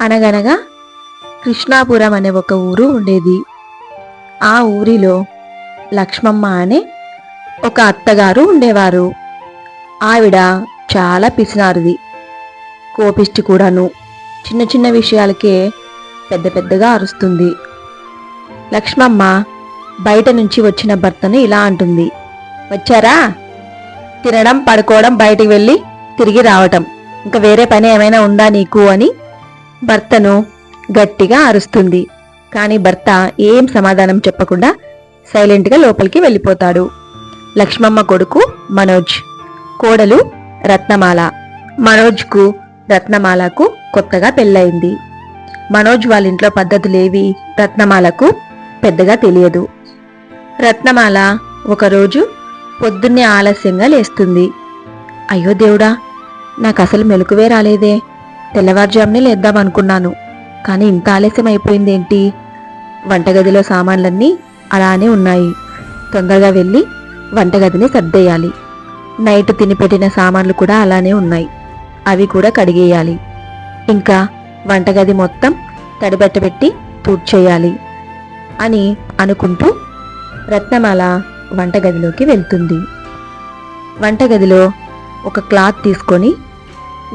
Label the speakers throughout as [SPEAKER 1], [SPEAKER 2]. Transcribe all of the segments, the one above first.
[SPEAKER 1] అనగనగా కృష్ణాపురం అనే ఒక ఊరు ఉండేది. ఆ ఊరిలో లక్ష్మమ్మ అనే ఒక అత్తగారు ఉండేవారు. ఆవిడ చాలా పిసినారుది. కోపిష్టి కూడాను చిన్న చిన్న విషయాలకే పెద్ద పెద్దగా అరుస్తుంది. లక్ష్మమ్మ బయట నుంచి వచ్చిన భర్తను ఇలా అంటుంది. వచ్చారా? తినడం పడుకోవడం బయటికి వెళ్ళి తిరిగి రావటం. ఇంకా వేరే పని ఏమైనా ఉందా నీకు? అని భర్తను గట్టిగా అరుస్తుంది. కానీ భర్త ఏం సమాధానం చెప్పకుండా సైలెంట్గా లోపలికి వెళ్ళిపోతాడు. లక్ష్మమ్మ కొడుకు మనోజ్. కోడలు రత్నమాల. మనోజ్కు రత్నమాలకు కొత్తగా పెళ్ళయింది. మనోజ్ వాళ్ళ ఇంట్లో పద్ధతులేవి రత్నమాలకు పెద్దగా తెలియదు. రత్నమాల ఒకరోజు పొద్దున్నే ఆలస్యంగా లేస్తుంది. అయ్యో దేవుడా నాకు అసలు మెలకువే రాలేదే. తెల్లవారుజామునే లేద్దామనుకున్నాను కానీ ఇంత ఆలస్యం అయిపోయిందేంటి వంటగదిలో సామాన్లన్నీ అలానే ఉన్నాయి. తొందరగా వెళ్ళి వంటగదిని సర్దేయాలి. నైట్ తిని పెట్టిన సామాన్లు కూడా అలానే ఉన్నాయి. అవి కూడా కడిగేయాలి. ఇంకా వంటగది మొత్తం తడిబెట్టబెట్టి చేయాలి అని అనుకుంటూ రత్నమాల వంటగదిలోకి వెళ్తుంది. వంటగదిలో ఒక క్లాత్ తీసుకొని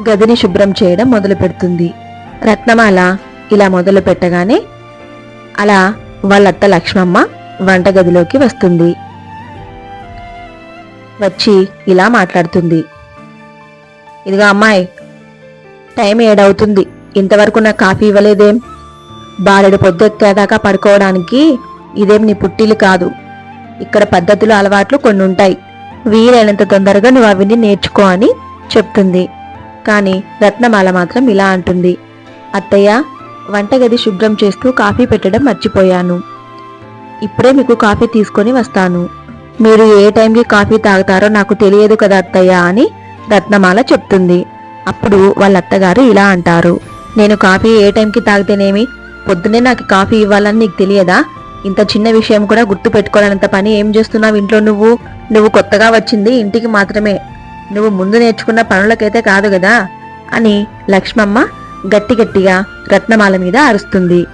[SPEAKER 1] గదిని శుభ్రం చేయడం మొదలు పెడుతుంది రత్నమాల ఇలా మొదలు పెట్టగానే అలా వాళ్ళత్త లక్ష్మమ్మ వంటగదిలోకి వస్తుంది. వచ్చి ఇలా మాట్లాడుతుంది. ఇదిగో అమ్మాయి టైం ఏడవుతుంది. ఇంతవరకు నాకు కాఫీ ఇవ్వలేదేం? బారెడు పొద్దెక్కేదాకా పడుకోవడానికి ఇదేం నీ పుట్టిలు కాదు. ఇక్కడ పద్ధతులు అలవాట్లు కొన్ని ఉంటాయి వీలైనంత తొందరగా నువ్వు అవిని నేర్చుకో అని చెప్తుంది. కానీ రత్నమాల మాత్రం ఇలా అంటుంది. అత్తయ్య వంటగది శుభ్రం చేస్తూ కాఫీ పెట్టడం మర్చిపోయాను. ఇప్పుడే మీకు కాఫీ తీసుకొని వస్తాను. మీరు ఏ టైంకి కాఫీ తాగుతారో నాకు తెలియదు కదా అత్తయ్య అని రత్నమాల చెప్తుంది. అప్పుడు వాళ్ళ అత్తగారు ఇలా అంటారు. నేను కాఫీ ఏ టైంకి తాగితేనేమి? పొద్దునే నాకు కాఫీ ఇవ్వాలని నీకు తెలియదా? ఇంత చిన్న విషయం కూడా గుర్తు పెట్టుకోవాలంత పని ఏం చేస్తున్నావు ఇంట్లో నువ్వు? నువ్వు కొత్తగా వచ్చింది ఇంటికి మాత్రమే. నువ్వు ముందు నేర్చుకున్న పనులకైతే కాదు కదా అని లక్ష్మమ్మ గట్టి గట్టిగా రత్నమాల మీద అరుస్తుంది.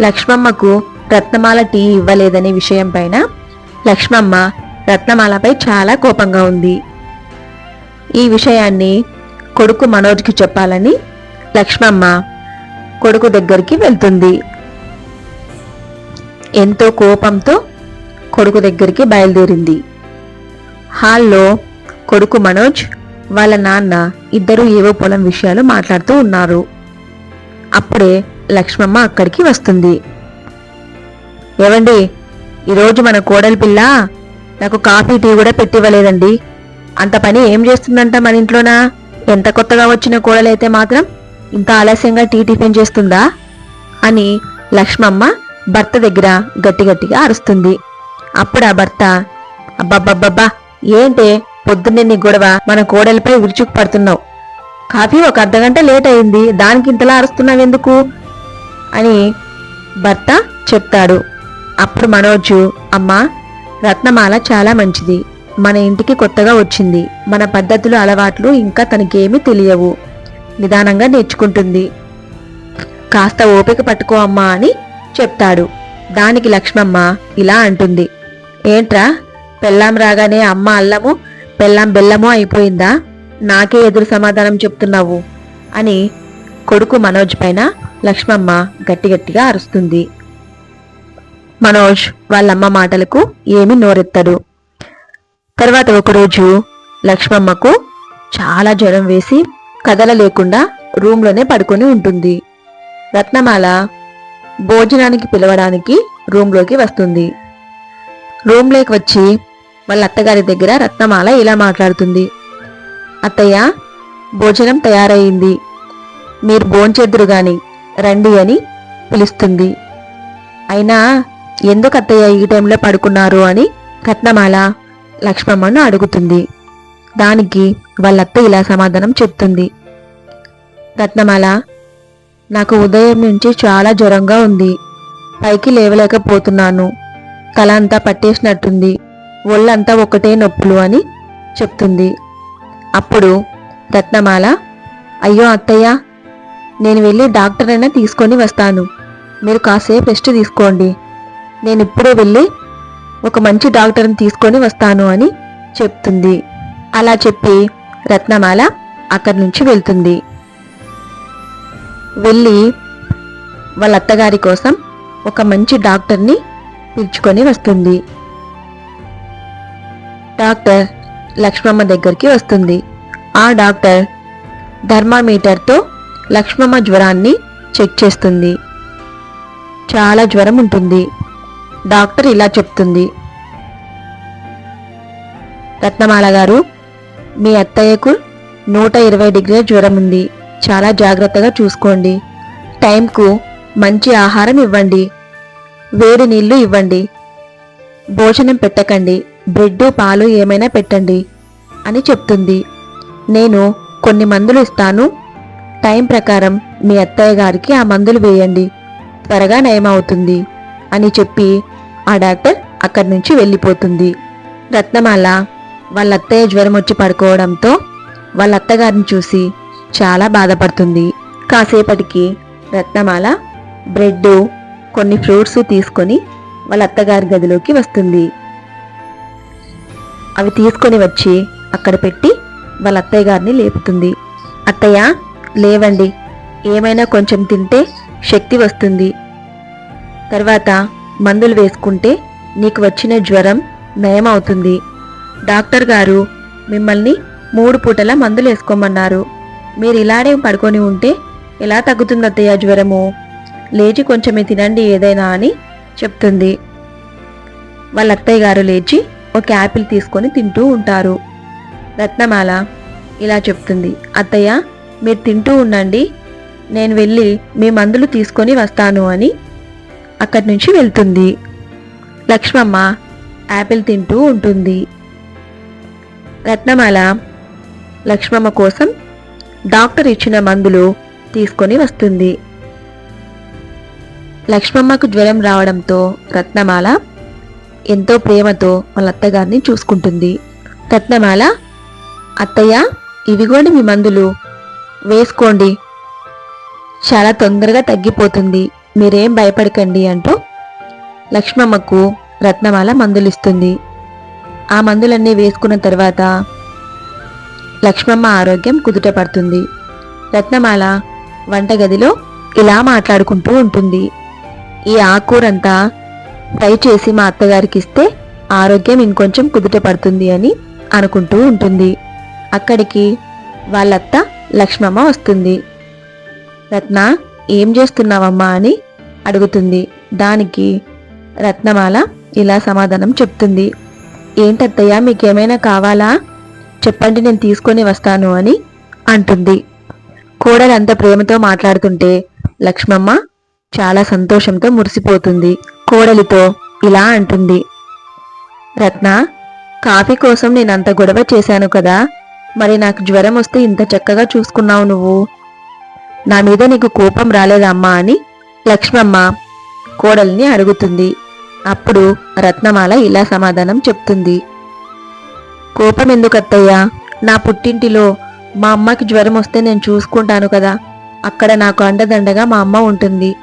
[SPEAKER 1] లక్ష్మమ్మకు రత్నమాల టీ ఇవ్వలేదనే విషయం పైన లక్ష్మమ్మ రత్నమాలపై చాలా కోపంగా ఉంది. ఈ విషయాన్ని కొడుకు మనోజ్కి చెప్పాలని లక్ష్మమ్మ కొడుకు దగ్గరికి వెళ్తుంది. ఎంతో కోపంతో కొడుకు దగ్గరికి బయలుదేరింది. హాల్లో కొడుకు మనోజ్ వాళ్ళ నాన్న ఇద్దరు ఏవో పొలం విషయాలు మాట్లాడుతూ ఉన్నారు. అప్పుడే లక్ష్మమ్మ అక్కడికి వస్తుంది. ఏవండి ఈరోజు మన కోడలి పిల్ల నాకు కాఫీ టీ కూడా పెట్టివ్వలేదండి. అంత పని ఏం చేస్తుందంట మన ఇంట్లోనా? ఎంత కొత్తగా వచ్చిన కోడలైతే మాత్రం ఇంత ఆలస్యంగా టీ టిఫిన్ చేస్తుందా? అని లక్ష్మమ్మ భర్త దగ్గర గట్టి గట్టిగా అరుస్తుంది. అప్పుడు ఆ భర్త అబ్బబ్బబ్బబ్బా ఏంటే? పొద్దున్నే నీ గొడవ మన కోడలిపై విరుచుకు పడుతున్నావు. కాఫీ ఒక అర్ధగంట లేట్ అయింది దానికి ఇంతలా అరుస్తున్నావెందుకు? అని భర్త చెప్తాడు. అప్పుడు మనోజు అమ్మా రత్నమాల చాలా మంచిది. మన ఇంటికి కొత్తగా వచ్చింది. మన పద్ధతులు అలవాట్లు ఇంకా తనకేమీ తెలియవు. నిదానంగా నేర్చుకుంటుంది. కాస్త ఓపిక పట్టుకో అమ్మా అని చెప్తాడు. దానికి లక్ష్మమ్మ ఇలా అంటుంది. ఏంట్రా? పెళ్ళాం రాగానే అమ్మ అల్లము పెళ్ళాం బెల్లము అయిపోయిందా? నాకే ఎదురు సమాధానం చెప్తున్నావు అని కొడుకు మనోజ్ పైన లక్ష్మమ్మ గట్టిగట్టిగా అరుస్తుంది. మనోజ్ వాళ్ళమ్మ మాటలకు ఏమి నోరెత్తడు. తర్వాత ఒకరోజు లక్ష్మమ్మకు చాలా జ్వరం వేసి కదలలేకుండా రూమ్లోనే పడుకొని ఉంటుంది. రత్నమాల భోజనానికి పిలవడానికి రూమ్లోకి వస్తుంది. రూమ్లోకి వచ్చి వాళ్ళ అత్తగారి దగ్గర రత్నమాల ఇలా మాట్లాడుతుంది. అత్తయ్య భోజనం తయారయింది మీరు భోంచెద్దురు గాని రండి అని పిలుస్తుంది. అయినా ఎందుకు అత్తయ్య ఈ టైంలో పడుకున్నారు అని రత్నమాల లక్ష్మమ్మను అడుగుతుంది. దానికి వాళ్ళత్త ఇలా సమాధానం చెప్తుంది. రత్నమాల నాకు ఉదయం నుంచి చాలా జ్వరంగా ఉంది. పైకి లేవలేకపోతున్నాను. తల అంతా పట్టేసినట్టుంది. ఒళ్ళంతా ఒకటే నొప్పులు అని చెప్తుంది. అప్పుడు రత్నమాల అయ్యో అత్తయ్య నేను వెళ్ళి డాక్టర్ అయినా తీసుకొని వస్తాను. మీరు కాసేపు రెస్ట్ తీసుకోండి. నేను ఇప్పుడే వెళ్ళి ఒక మంచి డాక్టర్ని తీసుకొని వస్తాను అని చెప్తుంది. అలా చెప్పి రత్నమాల అక్కడి నుంచి వెళ్తుంది. వెళ్ళి వాళ్ళ అత్తగారి కోసం ఒక మంచి డాక్టర్ని పిలుచుకొని వస్తుంది. డాక్టర్ లక్ష్మమ్మ దగ్గరికి వస్తుంది. ఆ డాక్టర్ థర్మామీటర్తో లక్ష్మమ్మ జ్వరాన్ని చెక్ చేస్తుంది. చాలా జ్వరం ఉంటుంది. డాక్టర్ ఇలా చెప్తుంది. రత్నమాల గారు మీ అత్తయ్యకు నూట ఇరవై డిగ్రీల జ్వరం ఉంది. చాలా జాగ్రత్తగా చూసుకోండి. టైంకు మంచి ఆహారం ఇవ్వండి. వేడి నీళ్ళు ఇవ్వండి. భోజనం పెట్టకండి. బ్రెడ్ పాలు ఏమైనా పెట్టండి అని చెప్తుంది. నేను కొన్ని మందులు ఇస్తాను. టైం ప్రకారం మీ అత్తయ్య గారికి ఆ మందులు వేయండి. త్వరగా నయమవుతుంది అని చెప్పి ఆ డాక్టర్ అక్కడి నుంచి వెళ్ళిపోతుంది. రత్నమాల వాళ్ళ అత్తయ్య జ్వరం వచ్చి పడుకోవడంతో వాళ్ళ అత్తగారిని చూసి చాలా బాధపడుతుంది. కాసేపటికి రత్నమాల బ్రెడ్ కొన్ని ఫ్రూట్స్ తీసుకొని వాళ్ళ అత్తగారి గదిలోకి వస్తుంది. అవి తీసుకొని వచ్చి అక్కడ పెట్టి వాళ్ళ అత్తయ్య గారిని లేపుతుంది. అత్తయ్య లేవండి. ఏమైనా కొంచెం తింటే శక్తి వస్తుంది. తర్వాత మందులు వేసుకుంటే నీకు వచ్చిన జ్వరం నయమవుతుంది. డాక్టర్ గారు మిమ్మల్ని మూడు పూటల మందులు వేసుకోమన్నారు. మీరు ఇలానే పడుకొని ఉంటే ఎలా తగ్గుతుంది అత్తయ్య జ్వరము? లేచి కొంచెమే తినండి ఏదైనా అని చెప్తుంది. వాళ్ళ అత్తయ్య గారు లేచి ఒక యాపిల్ తీసుకొని తింటూ ఉంటారు. రత్నమాల ఇలా చెప్తుంది అత్తయ్య మీరు తింటూ ఉండండి నేను వెళ్ళి మీ మందులు తీసుకొని వస్తాను అని అక్కడి నుంచి వెళ్తుంది. లక్ష్మమ్మ యాపిల్ తింటూ ఉంటుంది. రత్నమాల లక్ష్మమ్మ కోసం డాక్టర్ ఇచ్చిన మందులు తీసుకొని వస్తుంది. లక్ష్మమ్మకు జ్వరం రావడంతో రత్నమాల ఎంతో ప్రేమతో వాళ్ళ అత్తగారిని చూసుకుంటుంది. రత్నమాల అత్తయ్య ఇవిగోండి మీ మందులు. వేసుకోండి. చాలా తొందరగా తగ్గిపోతుంది. మీరేం భయపడకండి అంటూ లక్ష్మమ్మకు రత్నమాల మందులు ఇస్తుంది ఆ మందులన్నీ వేసుకున్న తర్వాత లక్ష్మమ్మ ఆరోగ్యం కుదుట పడుతుంది రత్నమాల వంటగదిలో ఇలా మాట్లాడుకుంటూ ఉంటుంది. ఈ ఆకూరంతా ఫ్రై చేసి మా అత్తగారికి ఇస్తే ఆరోగ్యం ఇంకొంచెం కుదుట పడుతుంది అని అనుకుంటూ ఉంటుంది. అక్కడికి వాళ్ళత్త లక్ష్మమ్మ వస్తుంది. రత్న ఏం చేస్తున్నావమ్మా? అని అడుగుతుంది. దానికి రత్నమాల ఇలా సమాధానం చెప్తుంది. ఏంటత్తయ్య మీకేమైనా కావాలా? చెప్పండి నేను తీసుకొని వస్తాను అని అంటుంది. కోడలంత అంత ప్రేమతో మాట్లాడుతుంటే లక్ష్మమ్మ చాలా సంతోషంతో మురిసిపోతుంది. కోడలితో ఇలా అంటుంది. రత్న కాఫీ కోసం నేను అంత గొడవ చేశాను కదా. మరి నాకు జ్వరం వస్తే ఇంత చక్కగా చూసుకున్నావు నువ్వు. నా మీద నీకు కోపం రాలేదమ్మా అని లక్ష్మమ్మ కోడల్ని అడుగుతుంది. అప్పుడు రత్నమాల ఇలా సమాధానం చెప్తుంది. కోపం ఎందుకు అత్తయ్యా? నా పుట్టింటిలో మా అమ్మకి జ్వరం వస్తే నేను చూసుకుంటాను కదా. అక్కడ నాకు అండదండగా మా అమ్మ ఉంటుంది.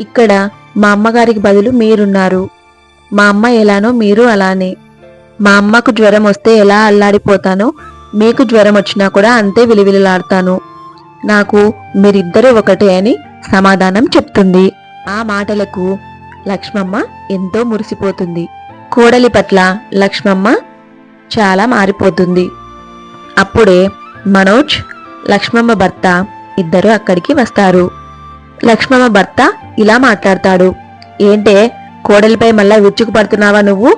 [SPEAKER 1] ఇక్కడ మా అమ్మగారికి బదులు మీరున్నారు. మా అమ్మ ఎలానో మీరు అలానే. మా అమ్మకు జ్వరం వస్తే ఎలా అల్లాడిపోతానో మీకు జ్వరం వచ్చినా కూడా అంతే విలువిలలాడతాను. నాకు మీరిద్దరూ ఒకటే అని సమాధానం చెప్తుంది. ఆ మాటలకు లక్ష్మమ్మ ఎంతో మురిసిపోతుంది. కోడలి పట్ల లక్ష్మమ్మ చాలా మారిపోతుంది. అప్పుడే మనోజ్ లక్ష్మమ్మ భర్త ఇద్దరు అక్కడికి వస్తారు. లక్ష్మమ్మ భర్త ఇలా మాట్లాడతాడు. ఏంటే కోడలిపై మళ్ళా విరుచుకు పడుతున్నావా నువ్వు?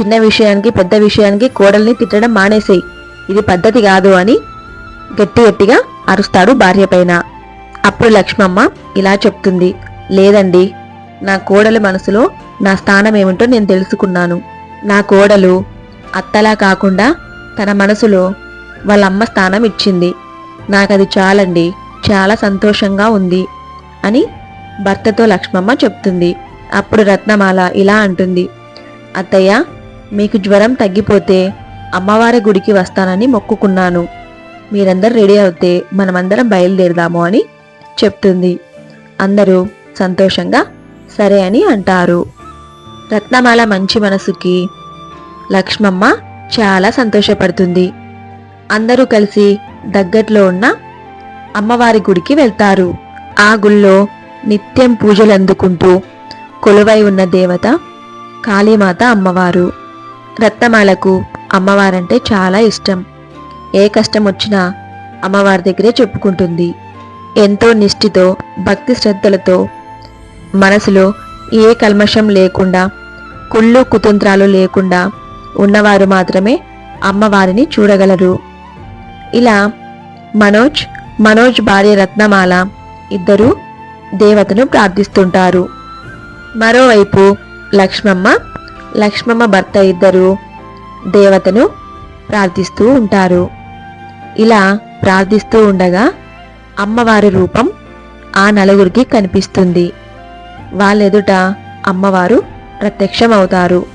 [SPEAKER 1] చిన్న విషయానికి పెద్ద విషయానికి కోడల్ని తిట్టడం మానేసేయి. ఇది పద్ధతి కాదు అని గట్టి గట్టిగా అరుస్తాడు భార్య పైన. అప్పుడు లక్ష్మమ్మ ఇలా చెప్తుంది. లేదండి నా కోడలి మనసులో నా స్థానం ఏమిటో నేను తెలుసుకున్నాను. నా కోడలు అత్తలా కాకుండా తన మనసులో వాళ్ళ అమ్మ స్థానం ఇచ్చింది. నాకది చాలండి. చాలా సంతోషంగా ఉంది. అని భర్తతో లక్ష్మమ్మ చెప్తుంది. అప్పుడు రత్నమాల ఇలా అంటుంది. అత్తయ్య మీకు జ్వరం తగ్గిపోతే అమ్మవారి గుడికి వస్తానని మొక్కుకున్నాను. మీరందరూ రెడీ అవుతే మనమందరం బయలుదేరదాము అని చెప్తుంది. అందరూ సంతోషంగా సరే అని అంటారు. రత్నమాల మంచి మనసుకి లక్ష్మమ్మ చాలా సంతోషపడుతుంది. అందరూ కలిసి దగ్గట్లో ఉన్న అమ్మవారి గుడికి వెళ్తారు. ఆ గుళ్ళో నిత్యం పూజలు అందుకుంటూ కొలువై ఉన్న దేవత కాళీమాత అమ్మవారు. రత్నమాలకు అమ్మవారంటే చాలా ఇష్టం. ఏ కష్టం వచ్చినా అమ్మవారి దగ్గరే చెప్పుకుంటుంది. ఎంతో నిష్ఠితో భక్తి శ్రద్ధలతో మనసులో ఏ కల్మషం లేకుండా కుళ్ళు కుతంత్రాలు లేకుండా ఉన్నవారు మాత్రమే అమ్మవారిని చూడగలరు. ఇలా మనోజ్ మనోజ్ భార్య రత్నమాల ఇద్దరూ దేవతను ప్రార్థిస్తుంటారు. మరోవైపు లక్ష్మమ్మ లక్ష్మమ్మ భర్త ఇద్దరు దేవతను ప్రార్థిస్తూ ఉంటారు. ఇలా ప్రార్థిస్తూ ఉండగా అమ్మవారి రూపం ఆ నలుగురికి కనిపిస్తుంది. వాళ్ళెదుట అమ్మవారు ప్రత్యక్షమవుతారు.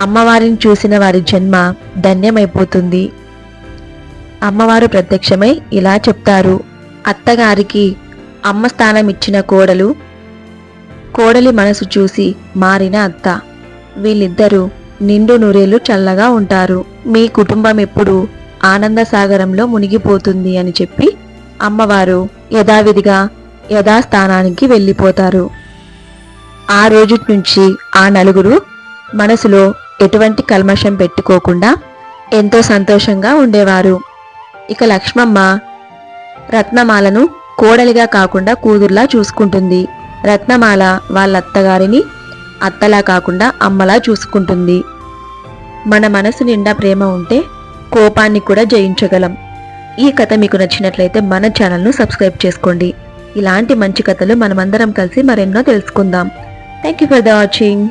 [SPEAKER 1] అమ్మవారిని చూసిన వారి జన్మ ధన్యమైపోతుంది. అమ్మవారు ప్రత్యక్షమై ఇలా చెప్తారు. అత్తగారికి అమ్మ స్థానం ఇచ్చిన కోడలు కోడలి మనసు చూసి మారిన అత్త. వీళ్ళిద్దరూ నిండు నూరేళ్ళు చల్లగా ఉంటారు. మీ కుటుంబం ఎప్పుడు ఆనంద సాగరంలో మునిగిపోతుంది అని చెప్పి అమ్మవారు యథావిధిగా యథాస్థానానికి వెళ్ళిపోతారు. ఆ రోజు నుంచి ఆ నలుగురు మనసులో ఎటువంటి కల్మషం పెట్టుకోకుండా ఎంతో సంతోషంగా ఉండేవారు. ఇక లక్ష్మమ్మ రత్నమాలను కోడలిగా కాకుండా కూతుర్లా చూసుకుంటుంది. రత్నమాల వాళ్ళ అత్తగారిని అత్తలా కాకుండా అమ్మలా చూసుకుంటుంది. మన మనసు నిండా ప్రేమ ఉంటే కోపాన్ని కూడా జయించగలం. ఈ కథ మీకు నచ్చినట్లయితే మన ఛానల్ను సబ్స్క్రైబ్ చేసుకోండి. ఇలాంటి మంచి కథలు మనమందరం కలిసి మరెన్నో తెలుసుకుందాం. Thank you for the watching